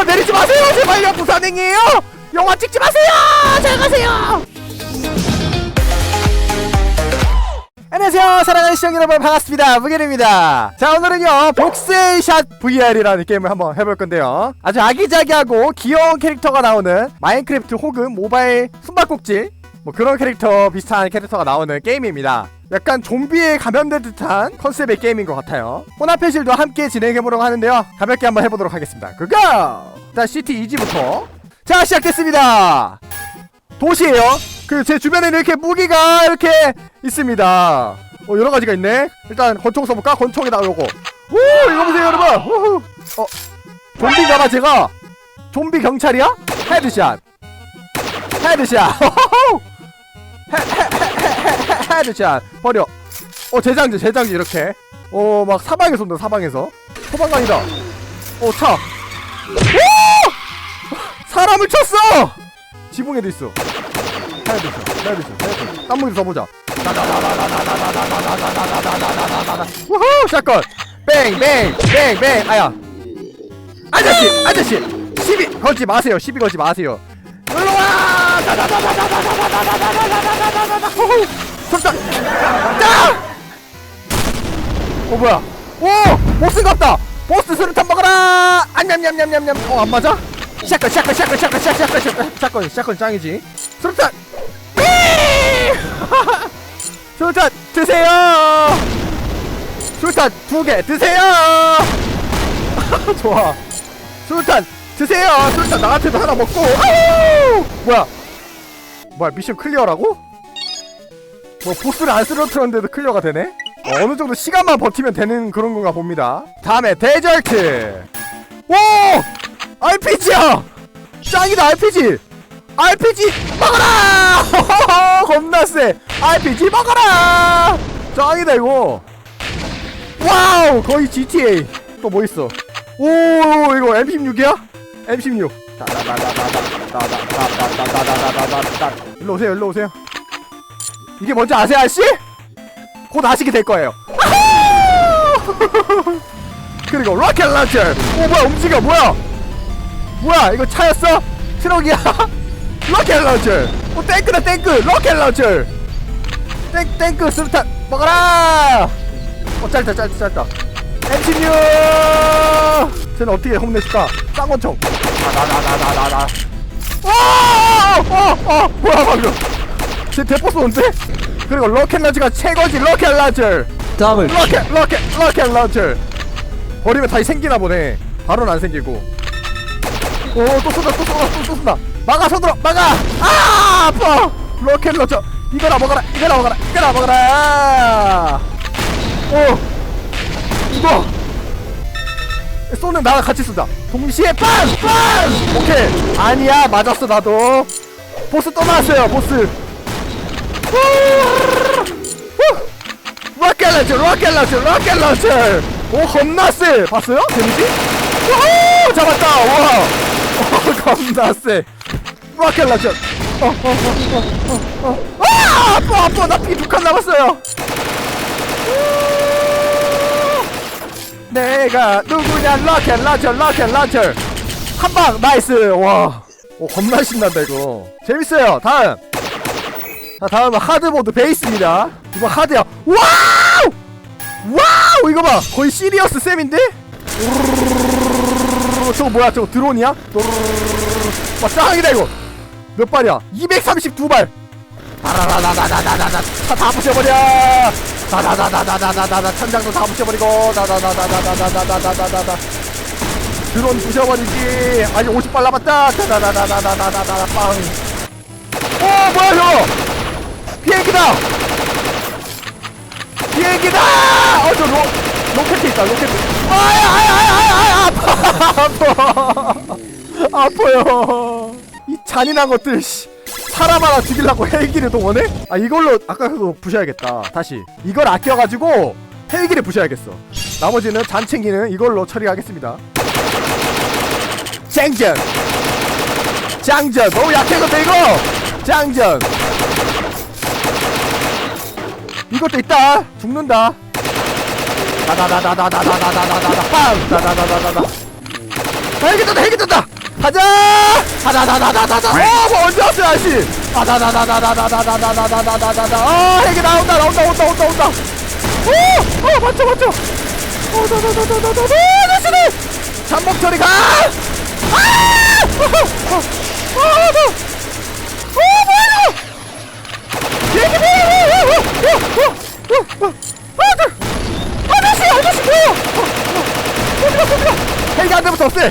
제발요 내리지 마세요. 제발요 부산행이에요. 영화 찍지 마세요. 잘 가세요. 안녕하세요. 사랑하는 시청 여러분 반갑습니다. 무길입니다. 자 오늘은요 복세샷 VR이라는 게임을 한번 해볼 건데요. 아주 아기자기하고 귀여운 캐릭터가 나오는 마인크래프트 혹은 모바일 숨바꼭질 뭐 그런 캐릭터 비슷한 캐릭터가 나오는 게임입니다. 약간 좀비에 감염된 듯한 컨셉의 게임인 것 같아요. 혼합회실도 함께 진행해보려고 하는데요. 가볍게 한번 해보도록 하겠습니다. 그거! 일단 시티 2지부터. 자, 시작됐습니다! 도시예요 그 제 주변에는 이렇게 무기가 이렇게 있습니다. 어, 여러 가지가 있네. 일단 권총 써볼까? 권총에다 요거. 오, 이거 보세요, 여러분! 우후. 어, 좀비가 봐, 제가! 좀비 경찰이야? 헤드샷! 헤드샷! 헤드 샷 버려 어 제장지 제장지 이렇게 어막 사방에서 온다 사방에서 소방관이다 어차 사람을 쳤어 지붕에도 있어 헤드 샷 헤드 샷 헤드 샷한 문제 더 보자 우후 샷건 뱅뱅뱅뱅 아야 아저씨 아저씨 시비 걸지 마세요 시비 걸지 마세요 다다다다다다 오! 보스 같다! 보스 수류탄 먹어라! 안냠냠냠냠냠 어 안 맞아? 샷건 샷건 샷건 샷건 샷건 샷건 샷건 샷건 샷건 짱이지 수류탄 삐! 수류탄 드세요! 수류탄 두 개 드세요! 좋아 수류탄 드세요! 수류탄 나한테도 하나 먹고 아우! 뭐야 뭐야 미션 클리어라고? 뭐 보스를 안 쓰러뜨렸는데도 클리어가 되네? 어, 어느 정도 시간만 버티면 되는 그런 건가 봅니다. 다음에 데절트. 오! RPG야! 짱이다 RPG! RPG 먹어라! 겁나 세! RPG 먹어라! 짱이다 이거. 와우! 거의 GTA. 또 뭐 있어? 오 이거 M16이야? M16. 일로 오세요, 일로 오세요. 이게 뭔지 아세요, 아씨? 곧 아시게 될 거예요. 그리고 로켓 런처. 오 뭐야 움직여 뭐야? 뭐야 이거 차였어? 트럭이야? 로켓 런처. 오 탱크다 탱크 로켓 런처. 탱 탱크 수류탄 먹어라. 어 짧다 짧다 짧다. M16. 쟤는 어떻게 혼내줄까? 쌍권총. 나나나나나나. 와! 어, 어, 뭐야 방금? 쟤 대포 쏘는데? 그리고 로켓 런처가 최고지 로켓 런처 더블 로켓 로켓 로켓 런처 버리면 다시 생기나 보네 바로는 안 생기고 오또 쏜다 또 쏜다 또, 또 쏜다 막아 손으로 막아 아 아파 로켓 런처 이거나 먹어라 이거나 먹어라 이거나 먹어라 오 이거 쏘는 나랑 같이 쏘자. 동시에 빵 빵! 오케이. 아니야 맞았어 나도. 보스 또 나왔어요 보스. 로켓 런처 로켓 런처 로켓 런처 오 겁나 세. 봤어요? 재밌지? 오 잡았다. 와. 오, 겁나 세. 로켓 런처 어어어어어어. 아! 아파 아파 나피 두칸 남았어요 내가 누구냐? 락켓 락켓 락켓 락켓 한방 나이스. 와. 오, 겁나 신난다 이거. 재밌어요. 다음. 자 다음은 하드모드 베이스입니다. 이거 하드야. 와우! 와우! 이거 봐. 거의 시리어스 쌤인데? 저거 뭐야 저거 드론이야 와 짱이다 이거 몇 발이야 232발 다라라라라라라라 다 부셔버려 다다다다다다다다 천장도 다 부셔버리고 다다다다다다다다다다다다 드론 부셔버리기. 아직 50발 남았다. 다다다다다다다다다 빵. 오 뭐야 저거? 비행기다. 비행기다. 어저 로 로켓 있다 로켓. 아야 아야 아야 아야 아파 아파 아파요. 이 잔인한 것들 씨. 사람 하나 죽이려고 헬기를 동원해? 아 이걸로 아까도 부셔야겠다. 다시. 이걸 아껴가지고 헬기를 부셔야겠어. 나머지는 잔 챙기는 이걸로 처리하겠습니다. 쟁전! 장전! 너무 약해졌다 이거! 장전! 이것도 있다! 죽는다 다다다다다다다다다다다! 빵! 다다다다다다! 헬기 뜬다 헬기 뜬다 가자 하다다다다다다 어뭐 언제 왔어 아씨 하다다다다다다다다다다다다다다 아 헬기 나온다 나온다 온다 온다 온다 오 어 맞죠 맞죠 어 다다다다다다다 아저씨들 잠복 처리 가 아! 어, 어, 어, 어, 어, 뭐야 얘기 뭐야 어, 어, 어, 어, 어, 어, 아저씨 아저씨 뭐야 어, 어, 어디가 어디가 헬기 한 대부터 없애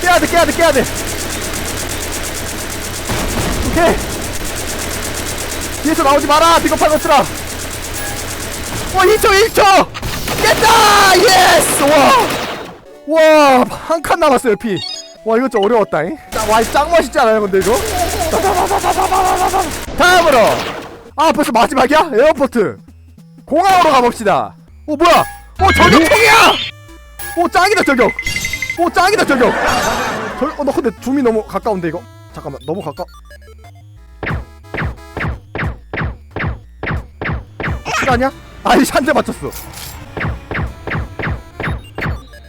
깨야 돼 깨야 돼 깨야 돼 오케이 뒤에서 나오지 마라 비겁한 것들아 어 1초 1초 깼다 예스 와 와, 한 칸 남았어요, 피. 와, 이거 좀 어려웠다잉. 짜- 와, 짱 멋있지 않아요, 근데 이거? 다음으로! 아, 벌써 마지막이야? 에어포트. 공항으로 가봅시다. 오, 뭐야? 오, 저격총이야! 오, 짱이다, 저격! 오, 짱이다, 저격! 저, 어, 너 근데 줌이 너무 가까운데, 이거? 잠깐만, 너무 가까. 실화냐? 아니, 한대 맞췄어.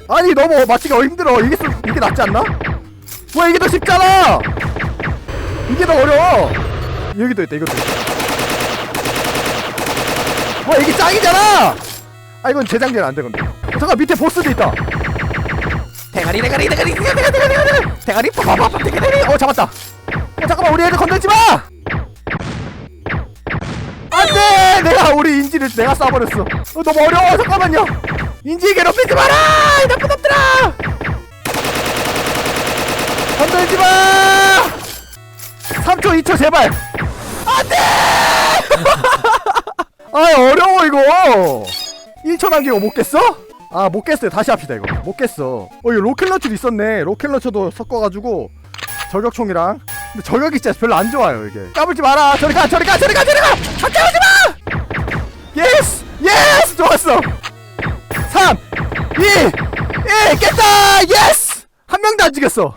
아니 너무 맞히기가 힘들어 이게 더- 이게 낫지 않나? 왜 이게 더 쉽잖아 이게 더 어려워 여기도 있다 이것도 있다 와 이게 짱이잖아 아 이건 재장전 안돼 근데 어, 잠깐 밑에 보스도 있다 대가리 대가리 대가리 대가리 대가리 대가리 대가리 빠바바 뭐, 뭐, 뭐, 대가리? 어 잡았다. 어 잠깐만 우리 애들 건들지 마! 안돼! 내가 우리 인지를 내가 쏴버렸어. 어, 너무 어려워 잠깐만요. 인지 괴롭히지 마라! 이 나쁜 놈들아! 건들지 마! 3초 2초 제발! 안돼! 아 어려워 이거. 1초 남기고 못 깼어? 아 못 깼어요. 다시 합시다 이거. 못 깼어. 어 이거 로켓 런처도 있었네. 로켓 런처도 섞어가지고 저격총이랑. 근데 저격이 진짜 별로 안 좋아요 이게. 까불지 마라. 저리 가 저리 가 저리 가 저리 가! 오지 마! 예스 예스 좋았어. 3 2 1 깼다! 예스 한 명도 안 죽였어.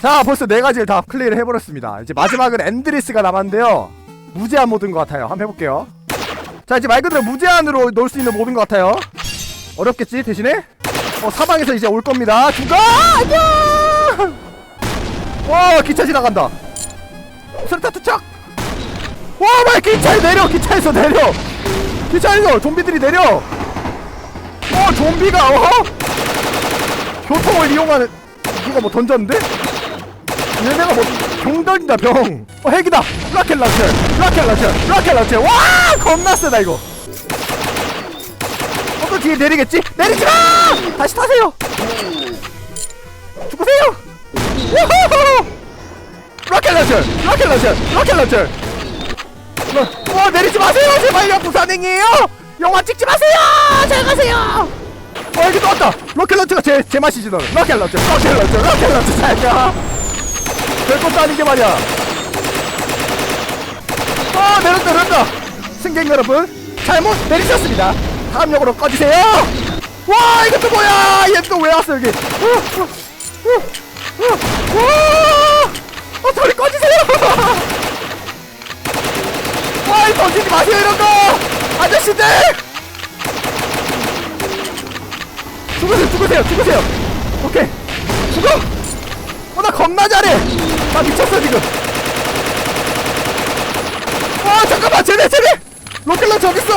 자 벌써 네 가지를 다 클리어를 해버렸습니다. 이제 마지막은 엔드리스가 남았는데요. 무제한 모드인 것 같아요. 한번 해볼게요. 자 이제 말 그대로 무제한으로 넣을 수 있는 모드인 것 같아요 어렵겠지 대신에? 어 사방에서 이제 올 겁니다. 죽어 안녕! 와 기차 지나간다. 수류탄 투척! 와 뭐야 기차에 내려? 기차에서 내려! 기차에서 좀비들이 내려! 어 좀비가 어 교통을 이용하는 누가 뭐 던졌는데? 얘네가 뭐병 던진다 병. 어 핵이다! 라켓 라켓 런처 라켓 런처 와 겁나 세다 이거 뒤에 내리겠지? 내리지 마 다시 타세요! 죽으세요! 라켓 런처! 라켓 런처! 라켓 런처! 어 내리지 마세요! 제발요 부산행이에요! 영화 찍지 마세요! 잘 가세요! 어 여기 또 왔다! 로켓 런처가 제, 제 맛이지 너는. 로켓 런처! 로켓 런처! 로켓 런처! 잘 가! 별것도 아닌 게 말이야! 어 내렸다 내렸다! 승객 여러분 잘못 내리셨습니다 다음 역으로 꺼주세요. 와 이것도 뭐야? 얘 또 왜 왔어 여기? 어, 어, 어, 어, 와! 어 저리 꺼주세요. 와 이 던지지 마세요 이런 거. 아저씨들! 죽으세요 죽으세요 죽으세요. 오케이. 죽어! 어 나 겁나 잘해. 나 미쳤어 지금. 어 잠깐만 쟤네 쟤네! 로켓러 저기 있어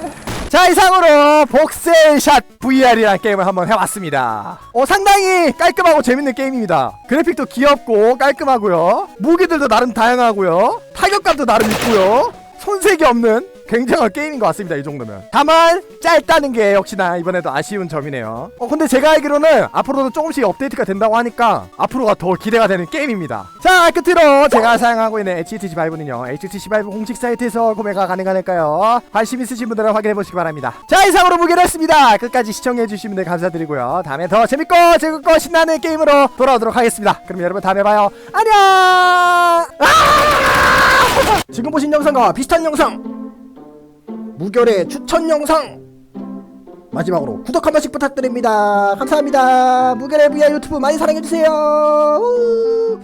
안돼 자 이상으로 복셀샷 VR이라는 게임을 한번 해봤습니다. 어 상당히 깔끔하고 재밌는 게임입니다. 그래픽도 귀엽고 깔끔하고요. 무기들도 나름 다양하고요. 타격감도 나름 있고요. 손색이 없는 굉장한 게임인 것 같습니다 이 정도면. 다만 짧다는 게 역시나 이번에도 아쉬운 점이네요. 어 근데 제가 알기로는 앞으로도 조금씩 업데이트가 된다고 하니까 앞으로가 더 기대가 되는 게임입니다. 자 끝으로 제가 사용하고 있는 HTC 바이브는요. HTC 바이브 공식 사이트에서 구매가 가능하니까요. 관심 있으신 분들은 확인해 보시기 바랍니다. 자 이상으로 무게였습니다. 끝까지 시청해 주신 분들 감사드리고요. 다음에 더 재밌고 즐겁고 신나는 게임으로 돌아오도록 하겠습니다. 그럼 여러분 다음에 봐요. 안녕! 아! 지금 보신 영상과 비슷한 영상 무결의 추천 영상. 마지막으로 구독 한 번씩 부탁드립니다. 감사합니다. 무결의 VR 유튜브 많이 사랑해주세요. 우!